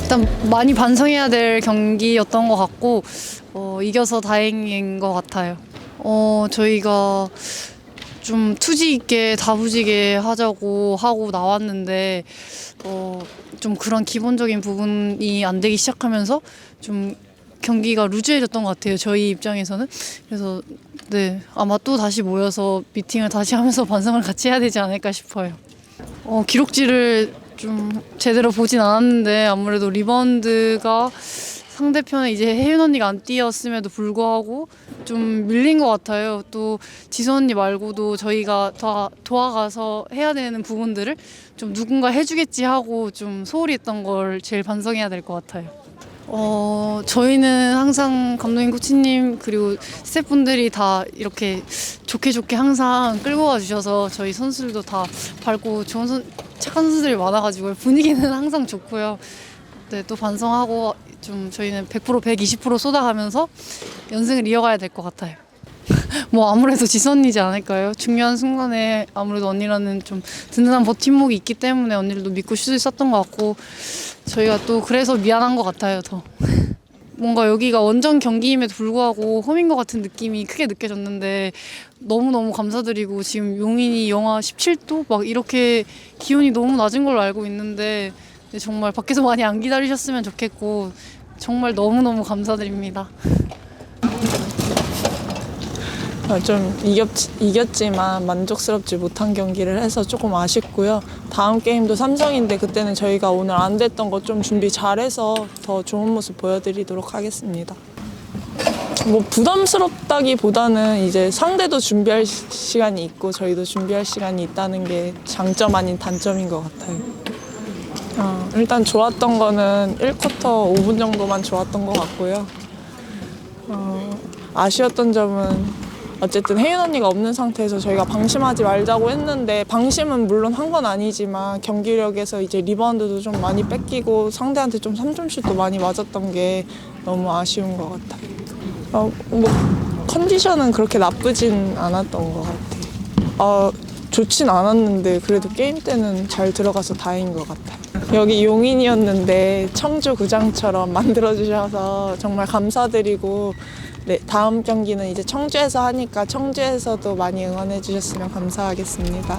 일단 많이 반성해야 될 경기였던 것 같고 어, 이겨서 다행인 것 같아요. 어, 저희가 좀 투지 있게 다부지게 하자고 하고 나왔는데 어, 좀 그런 기본적인 부분이 안 되기 시작하면서 좀 경기가 루즈해졌던 것 같아요. 저희 입장에서는 그래서 네 아마 또 다시 모여서 미팅을 다시 하면서 반성을 같이 해야 되지 않을까 싶어요. 어, 기록지를 좀 제대로 보진 않았는데 아무래도 리바운드가 상대편에 이제 혜윤 언니가 안 뛰었음에도 불구하고 좀 밀린 것 같아요. 또 지수 언니 말고도 저희가 더 도와가서 해야 되는 부분들을 좀 누군가 해주겠지 하고 좀 소홀히 했던 걸 제일 반성해야 될 것 같아요. 어, 저희는 항상 감독님, 코치님, 그리고 스태프분들이 다 이렇게 좋게 좋게 항상 끌고 와 주셔서 저희 선수들도 다 밝고 좋은 선, 착한 선수들이 많아가지고 분위기는 항상 좋고요. 네, 또 반성하고 좀 저희는 100% 120% 쏟아가면서 연승을 이어가야 될 것 같아요. 뭐 아무래도 언니지 않을까요? 중요한 순간에 아무래도 언니라는 좀 든든한 버팀목이 있기 때문에 언니를 믿고 슛을 쐈던 것 같고 저희가 또 그래서 미안한 것 같아요 더 뭔가 여기가 원정 경기임에도 불구하고 홈인 것 같은 느낌이 크게 느껴졌는데 너무너무 감사드리고 지금 용인이 영하 17도 막 이렇게 기온이 너무 낮은 걸로 알고 있는데 네, 정말 밖에서 많이 안 기다리셨으면 좋겠고 정말 너무너무 감사드립니다. 어, 좀 이겼, 이겼지만 만족스럽지 못한 경기를 해서 조금 아쉽고요. 다음 게임도 삼성인데 그때는 저희가 오늘 안 됐던 거좀 준비 잘해서 더 좋은 모습 보여드리도록 하겠습니다. 뭐 부담스럽다기보다는 이제 상대도 준비할 시- 시간이 있고 저희도 준비할 시간이 있다는 게 장점 아닌 단점인 것 같아요. 어, 일단 좋았던 거는 1쿼터 5분 정도만 좋았던 것 같고요. 어, 아쉬웠던 점은 어쨌든 혜윤 언니가 없는 상태에서 저희가 방심하지 말자고 했는데 방심은 물론 한 건 아니지만 경기력에서 이제 리바운드도 좀 많이 뺏기고 상대한테 좀 3점슛도 많이 맞았던 게 너무 아쉬운 것 같아요. 어, 뭐 컨디션은 그렇게 나쁘진 않았던 것 같아요. 어, 좋진 않았는데 그래도 게임 때는 잘 들어가서 다행인 것 같아요. 여기 용인이었는데 청주 구장처럼 만들어주셔서 정말 감사드리고 네, 다음 경기는 이제 청주에서 하니까 청주에서도 많이 응원해 주셨으면 감사하겠습니다.